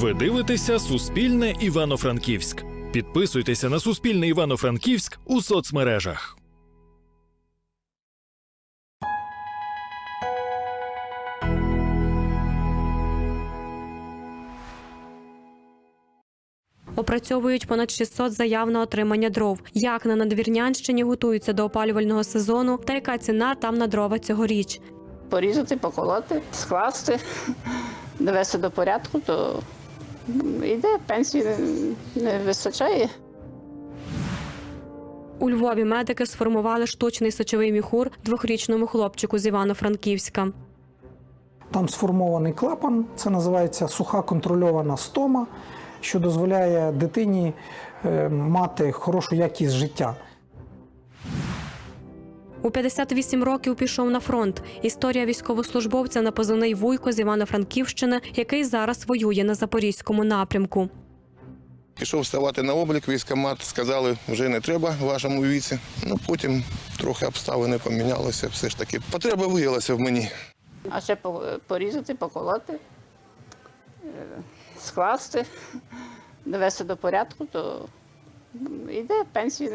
Ви дивитеся Суспільне Івано-Франківськ. Підписуйтеся на Суспільне Івано-Франківськ у соцмережах. Опрацьовують понад 600 заяв на отримання дров. Як на надвірнянщині готуються до опалювального сезону та яка ціна там на дрова цьогоріч. порізати, поколоти, скласти, довести до порядку, то йде, пенсії не- не вистачає. У Львові медики сформували штучний сочовий міхур двохрічному хлопчику з Івано-Франківська. Там сформований клапан, це називається суха контрольована стома, що дозволяє дитині е, мати хорошу якість життя. У 58 років пішов на фронт. Історія військовослужбовця на позивний Вуйко з Івано-Франківщини, який зараз воює на запорізькому напрямку. Пішов ставати на облік, військомат, сказали, вже не треба в вашому віці. Ну потім трохи обставини помінялися, все ж таки. Потреба виявилася в мені. А ще порізати, поколоти, е, скласти, довести до порядку, то йде, пенсії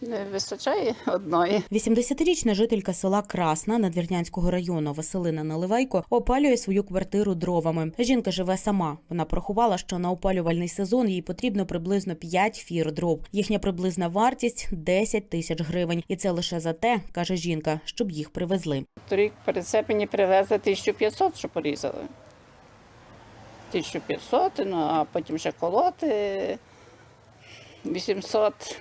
не- вистачає одної. 80-річна жителька села Красна Надвірнянського району Василина Наливайко опалює свою квартиру дровами. Жінка живе сама. Вона порахувала, що на опалювальний сезон їй потрібно приблизно 5 фір дров. Їхня приблизна вартість 10 тисяч гривень. І це лише за те, каже жінка, щоб їх привезли. Торік перед це привезли 1500, що порізали. 1500, ну а потім ще колоти 800.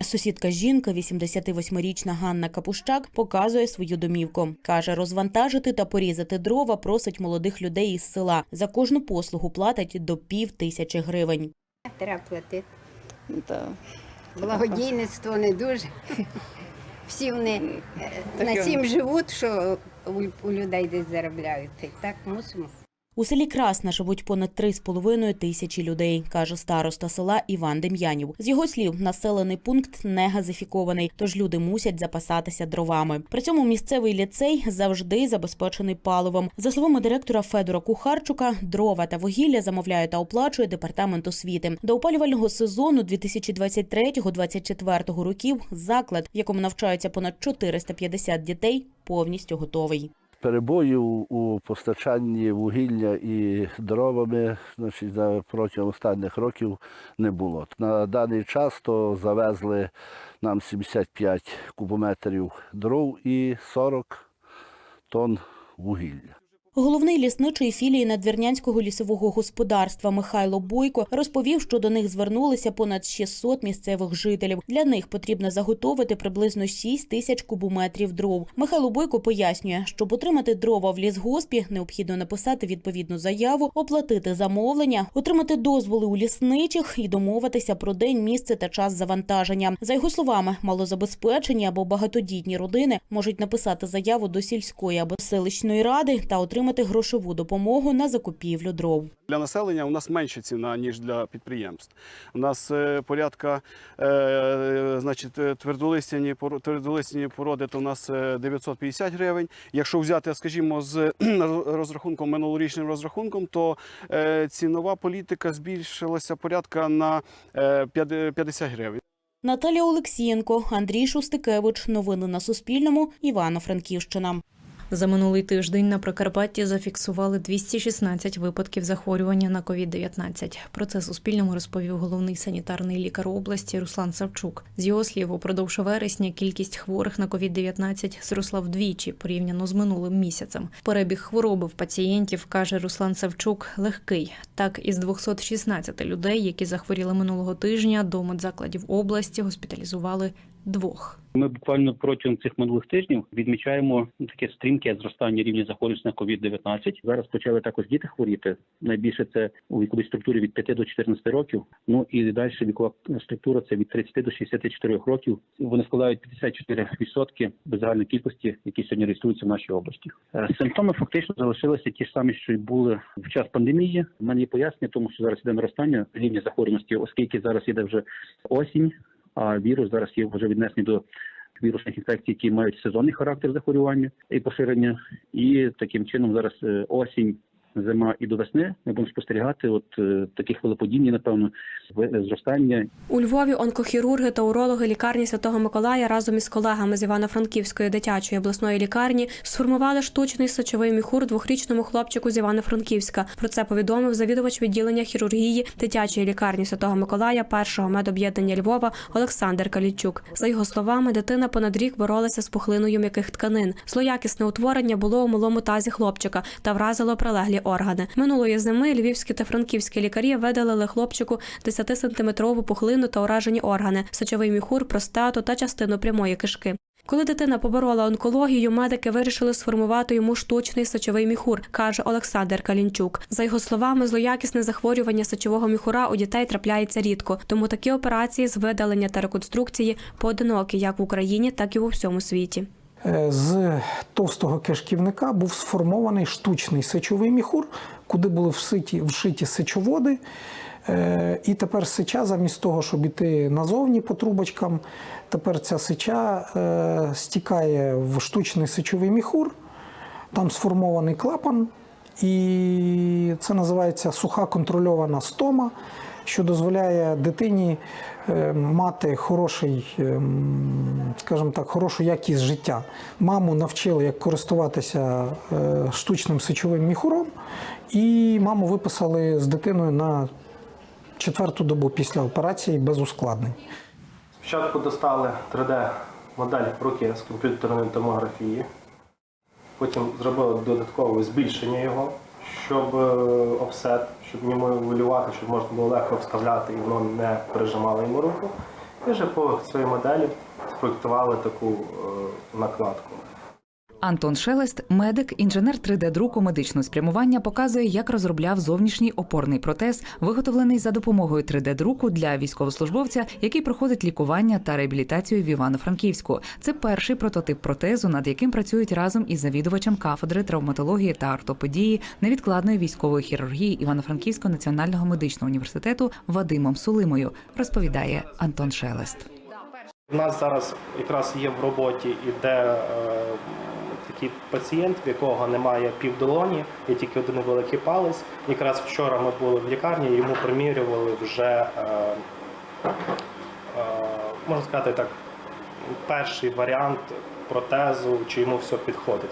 Сусідка жінки, 88-річна Ганна Капущак, показує свою домівку. Каже, розвантажити та порізати дрова просить молодих людей із села. За кожну послугу платить до пів тисячі гривень. Треба платити. Та, Благодійництво не дуже. Всі вони на цім живуть, що у, у людей десь заробляють. Так мусимо. У селі Красна живуть понад 3,5 тисячі людей, каже староста села Іван Дем'янів. З його слів, населений пункт не газифікований, тож люди мусять запасатися дровами. При цьому місцевий ліцей завжди забезпечений паливом. За словами директора Федора Кухарчука, дрова та вугілля замовляє та оплачує департамент освіти. До опалювального сезону 2023-2024 років заклад, в якому навчаються понад 450 дітей, повністю готовий. Перебоїв у постачанні вугілля і дровами значить, протягом останніх років не було. На даний час то завезли нам 75 кубометрів дров і 40 тонн вугілля. Головний лісничий філії Надвірнянського лісового господарства Михайло Бойко розповів, що до них звернулися понад 600 місцевих жителів. Для них потрібно заготовити приблизно 6 тисяч кубометрів дров. Михайло Бойко пояснює, щоб отримати дрова в лісгоспі, необхідно написати відповідну заяву, оплатити замовлення, отримати дозволи у лісничих і домовитися про день, місце та час завантаження. За його словами, малозабезпечені або багатодітні родини можуть написати заяву до сільської або селищної ради та отримати грошову допомогу на закупівлю дров. Для населення у нас менша ціна, ніж для підприємств. У нас е, порядка е, значить, е, твердолистяні, твердолистяні породи, то у нас е, 950 гривень. Якщо взяти, скажімо, з розрахунком, минулорічним розрахунком, то е, цінова політика збільшилася порядка на е, 50 гривень. Наталія Олексієнко, Андрій Шустикевич. Новини на Суспільному. Івано-Франківщина. За минулий тиждень на Прикарпатті зафіксували 216 випадків захворювання на COVID-19. Про це Суспільному розповів головний санітарний лікар області Руслан Савчук. З його слів, упродовж вересня кількість хворих на COVID-19 зросла вдвічі порівняно з минулим місяцем. Перебіг хвороби в пацієнтів каже Руслан Савчук легкий. Так, із 216 людей, які захворіли минулого тижня, до медзакладів області госпіталізували двох. Ми буквально протягом цих минулих тижнів відмічаємо таке стрімке зростання рівня захворюваності на COVID-19. Зараз почали також діти хворіти. Найбільше це у віковій структурі від 5 до 14 років. Ну і далі вікова структура це від 30 до 64 років. Вони складають 54% без загальної кількості, які сьогодні реєструються в нашій області. Е, Симптоми фактично залишилися ті ж самі, що й були в час пандемії. У мене є пояснення, тому що зараз іде наростання рівня захворюваності, оскільки зараз іде вже осінь вірус зараз є вже віднесений до вірусних інфекцій, які мають сезонний характер захворювання і поширення. І таким чином зараз е, осінь зима і до весни ми будемо спостерігати от е, такі хвилеподібні, напевно, ви- зростання У Львові онкохірурги та урологи лікарні Святого Миколая разом із колегами з Івано-Франківської дитячої обласної лікарні сформували штучний сечовий міхур двохрічному хлопчику з Івано-Франківська. Про це повідомив завідувач відділення хірургії дитячої лікарні Святого Миколая першого медоб'єднання Львова Олександр Калічук. За його словами, дитина понад рік боролася з пухлиною м'яких тканин. Злоякісне утворення було у малому тазі хлопчика та вразило прилеглі органи. Минулої зими львівські та франківські лікарі видалили хлопчику 10-сантиметрову пухлину та уражені органи, сечовий міхур, простату та частину прямої кишки. Коли дитина поборола онкологію, медики вирішили сформувати йому штучний сечовий міхур, каже Олександр Калінчук. За його словами, злоякісне захворювання сечового міхура у дітей трапляється рідко, тому такі операції з видалення та реконструкції поодинокі як в Україні, так і у всьому світі. Е, З товстого кишківника був сформований штучний сечовий міхур, куди були вшиті, вшиті сечоводи. Е, І тепер сеча, замість того, щоб іти назовні по трубочкам, тепер ця сеча е, стікає в штучний сечовий міхур, там сформований клапан, і це називається суха контрольована стома, що дозволяє дитині е, мати хороший, ем, скажімо так, хорошу якість життя. Маму навчили, як користуватися е, штучним сечовим міхуром, і маму виписали з дитиною на четверту добу після операції без ускладнень. Спочатку достали 3D-модель руки з комп'ютерної томографії, потім зробили додаткове збільшення його, щоб е, офсет, щоб нівелювати, щоб можна було легко вставляти і воно не пережимало йому руку. І вже по своїй моделі спроектували таку е, накладку. Антон Шелест, медик, інженер 3D-друку медичного спрямування, показує, як розробляв зовнішній опорний протез, виготовлений за допомогою 3D-друку для військовослужбовця, який проходить лікування та реабілітацію в Івано-Франківську. Це перший прототип протезу, над яким працюють разом із завідувачем кафедри травматології та ортопедії невідкладної військової хірургії Івано-Франківського національного медичного університету Вадимом Сулимою, розповідає Антон Шелест. У нас зараз якраз є в роботі іде е, такий пацієнт, в якого немає півдолоні, є тільки один великий палець. Якраз вчора ми були в лікарні, йому примірювали вже, е, е, можна сказати так, перший варіант протезу, чи йому все підходить.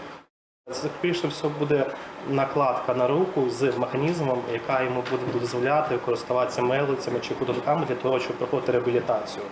Це більше всього буде накладка на руку з механізмом, яка йому буде дозволяти користуватися милицями чи ходунками для того, щоб проходити реабілітацію.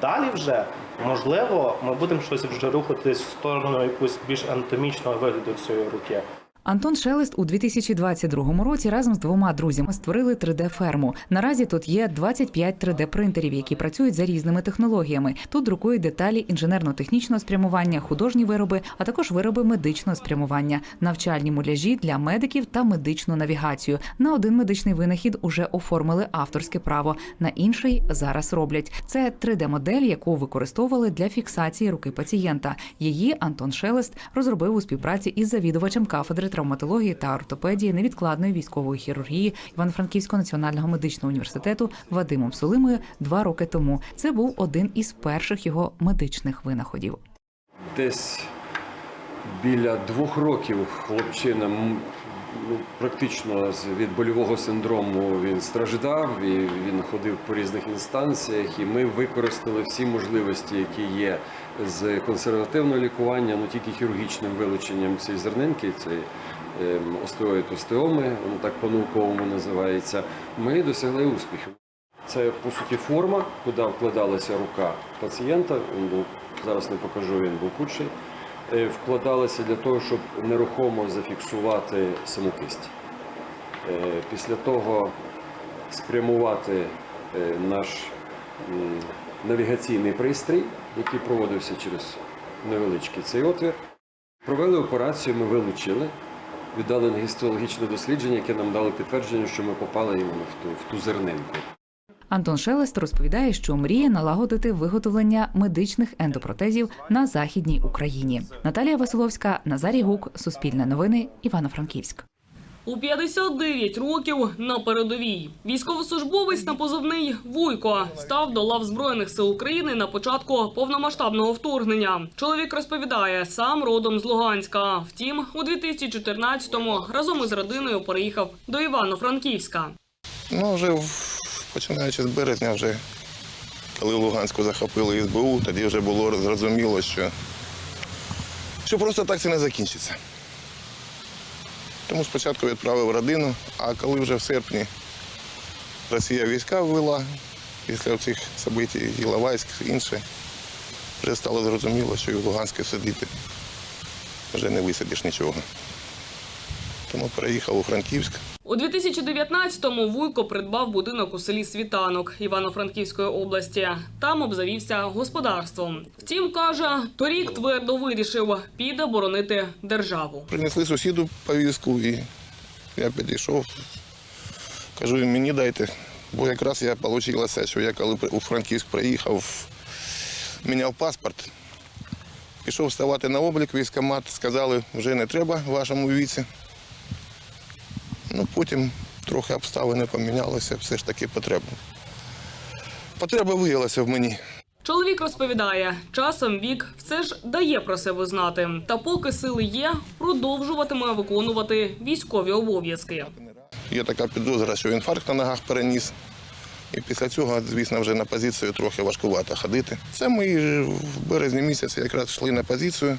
Далі вже можливо ми будемо щось вже рухатись в сторону якусь більш анатомічного вигляду цієї руки. Антон Шелест у 2022 році разом з двома друзями створили 3D-ферму. Наразі тут є 25 3D-принтерів, які працюють за різними технологіями. Тут друкують деталі інженерно-технічного спрямування, художні вироби, а також вироби медичного спрямування, навчальні муляжі для медиків та медичну навігацію. На один медичний винахід уже оформили авторське право, на інший зараз роблять. Це 3D-модель, яку використовували для фіксації руки пацієнта. Її Антон Шелест розробив у співпраці із завідувачем кафедри травматології та ортопедії невідкладної військової хірургії Івано-Франківського національного медичного університету Вадимом Сулимою два роки тому. Це був один із перших його медичних винаходів. Десь біля двох років хлопчина ну, практично від больового синдрому він страждав, і він ходив по різних інстанціях, і ми використали всі можливості, які є з консервативного лікування, ну тільки хірургічним вилученням цієї зернинки, цієї ем, остеоїд остеоми, воно так по-науковому називається. Ми досягли успіху. Це по суті форма, куди вкладалася рука пацієнта. Він був зараз не покажу, він був худший. Е, Вкладалася для того, щоб нерухомо зафіксувати саму кисть. Е, Після того спрямувати е, наш навігаційний пристрій, який проводився через невеличкий цей отвір. Провели операцію, ми вилучили, віддали гістологічне дослідження, яке нам дало підтвердження, що ми попали іменно в ту, в ту зернинку. Антон Шелест розповідає, що мріє налагодити виготовлення медичних ендопротезів на західній Україні. Наталія Василовська, Назарій Гук, Суспільне новини, Івано-Франківськ. у 59 років на передовій. Військовослужбовець на позивний Вуйко став до лав збройних сил України на початку повномасштабного вторгнення. Чоловік розповідає, сам родом з Луганська. Втім, у 2014-му разом із родиною переїхав до Івано-Франківська. Ну, вже в- починаючи з березня, вже коли Луганську захопили СБУ, тоді вже було зрозуміло, що, що просто так це не закінчиться. Тому спочатку відправив родину, а коли вже в серпні Росія війська ввела після цих событий, Іловайськ, інше, вже стало зрозуміло, що і в Луганську сидіти вже не висадиш нічого. Тому переїхав у Франківськ. У 2019-му Вуйко придбав будинок у селі Світанок Івано-Франківської області. Там обзавівся господарством. Втім, каже, торік твердо вирішив, піде боронити державу. Принесли сусіду повістку і я підійшов. Кажу, мені дайте. Бо якраз я вийшло, що я коли у Франківськ приїхав, міняв паспорт. Пішов ставати на облік військкомат, сказали, вже не треба вашому віці. Ну, потім трохи обставини помінялися, все ж таки потреба. Потреба виявилася в мені. Чоловік розповідає, часом вік все ж дає про себе знати. Та поки сили є, продовжуватиме виконувати військові обов'язки. Є така підозра, що інфаркт на ногах переніс. І після цього, звісно, вже на позицію трохи важкувато ходити. Це ми в березні місяці якраз йшли на позицію,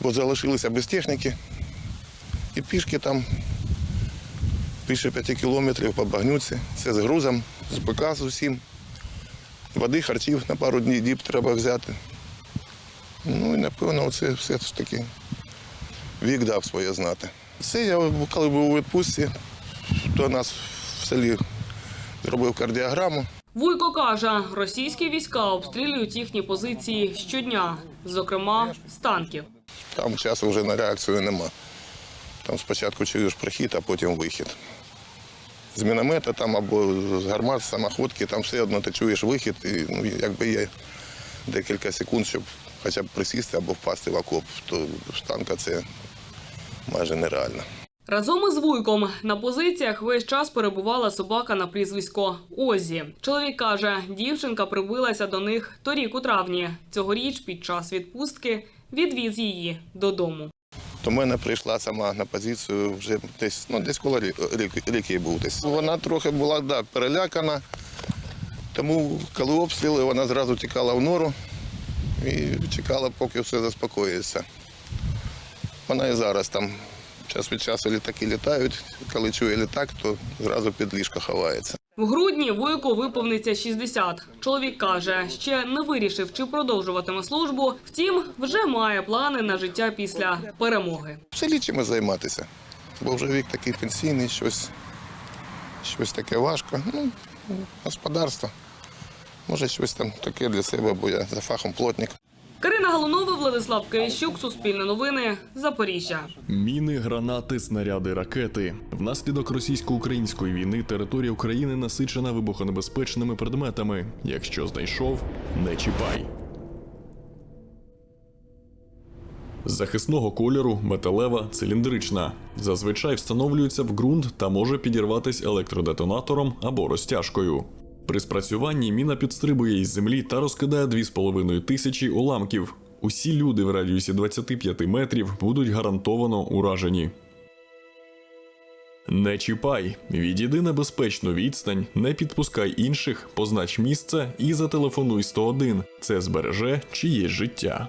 бо залишилися без техніки. І пішки там більше п'яти кілометрів по багнюці. Це з грузом, з БК з усім. Води, харчів на пару днів діб треба взяти. Ну і напевно, це все ж таки вік дав своє знати. Це я коли був у відпустці, то нас в селі зробив кардіограму. Вуйко каже, російські війська обстрілюють їхні позиції щодня, зокрема з танків. Там часу вже на реакцію нема. Там спочатку чуєш прихід, а потім вихід. З міномета там або з гармат, з самоходки, там все одно ти чуєш вихід, і ну, якби є декілька секунд, щоб хоча б присісти або впасти в окоп, то з танка це майже нереально. Разом із Вуйком на позиціях весь час перебувала собака на прізвисько Озі. Чоловік каже, дівчинка прибилася до них торік у травні. Цьогоріч під час відпустки відвіз її додому. До мене прийшла сама на позицію вже десь, ну, десь коло рі- рік, рік був десь. Вона трохи була да, перелякана, тому коли обстріли, вона зразу тікала в нору і чекала, поки все заспокоїться. Вона і зараз там час від часу літаки літають. Коли чує літак, то зразу під ліжко ховається. В грудні Вуйку виповниться 60. Чоловік каже, ще не вирішив, чи продовжуватиме службу. Втім, вже має плани на життя після перемоги. В селі чимось займатися, бо вже вік такий пенсійний, щось, щось таке важко. Ну, господарство. Може, щось там таке для себе, бо я за фахом плотник. Карина Галунова, Владислав Киящук, Суспільне новини, Запоріжжя. Міни, гранати, снаряди, ракети. Внаслідок російсько-української війни територія України насичена вибухонебезпечними предметами. Якщо знайшов, не чіпай. Захисного кольору металева циліндрична. Зазвичай встановлюється в ґрунт та може підірватись електродетонатором або розтяжкою. При спрацюванні міна підстрибує із землі та розкидає 2,5 тисячі уламків. Усі люди в радіусі 25 метрів будуть гарантовано уражені. Не чіпай, відійди на безпечну відстань, не підпускай інших, познач місце і зателефонуй 101. Це збереже чиєсь життя.